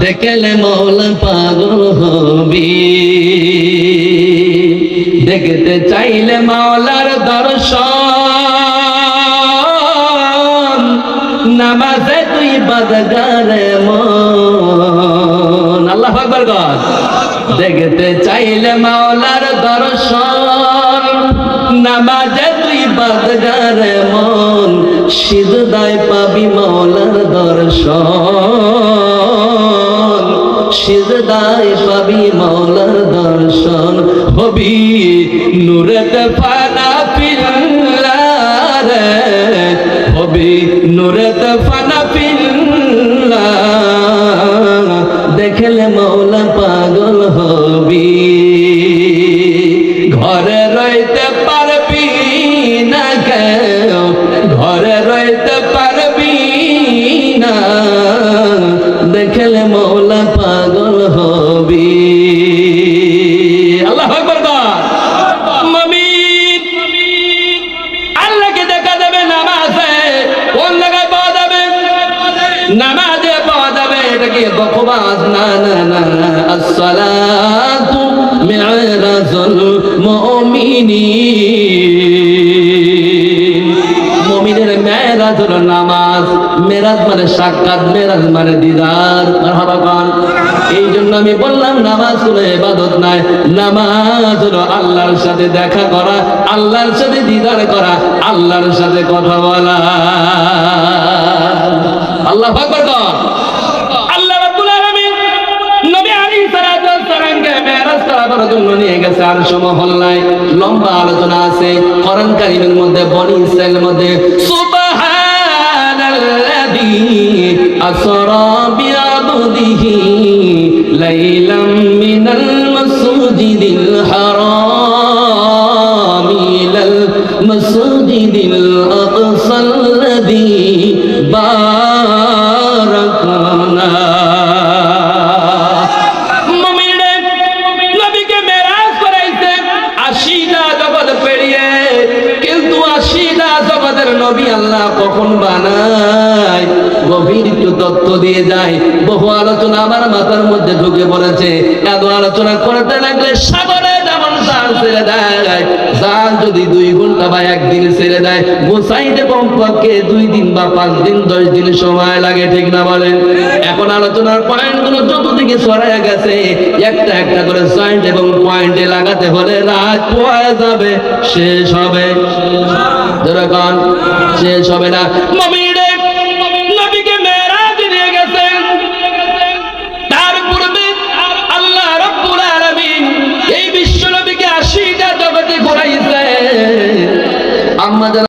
দেখলে মৌলা পাগল হবি। দেখতে চাইলে মাওলার দর্শন। নামাজে তুই বাদগারে মন। আল্লাহ আকবার দেখতে চাইলে মাওলার দর্শন। নামাজে তুই বাদগারে মন। সিজদায় পাবি মাওলার দর্শন। সিজদায় পাবি মাওলার দর্শন। হবি নূরেতে ফানা পিল্লারে। হবি নূরেতে ফানা পিল্লা। দেখলে মৌলা নামাজে পাওয়া যাবে এটা কি বকবাস, না না না আসসালাতু মিরাজুল মুমিনিন। মুমিনের মেরাজ হলো নামাজ, মেরাজ মানে সাক্ষাৎ, মেরাজ মানে দিদার। মারহাবা এই জন্য আমি বললাম, নামাজ হলো ইবাদত নাই নামাজ হলো আল্লাহর সাথে দেখা করা, আল্লাহর সাথে দিদার করা, আল্লাহর সাথে কথা বলা। করাবার জন্য নিয়ে গেছে আর মহল্লায় লম্বা আলোচনা আছে। কারীমের মধ্যে, বনি ইসরাইলের মধ্যে, সুবহানাল্লাযী আসরা বিআবদিহি লাইলাম মিনাল মাসজিদিল হারাম ইলাল মাসজিদিল আকসাল্লাযী বারাকনা নবী আল্লাহ কখন বানায়? গভীর তত্ত্ব দিয়ে যায়। বহু আলোচনা আমার মাথার মধ্যে ঢুকে পড়েছে। এত আলোচনা করতে লাগলে সাগরে যেমন জাল ছেড়ে দেয়, জাল যদি দুই ঘণ্টা বা একদিন ছেড়ে দেয় দুই দিন বা পাঁচ দিন, দশ দিন সময় লাগে, ঠিক না বলেন? এখন আলোচনার পয়েন্টগুলো চতুর্দিকে ছড়ায় গেছে। একটা একটা করে জয়েন্ট এবং পয়েন্টে লাগাতে হলে রাত পোয়া যাবে, শেষ হবে। শেষ হবে না। মমি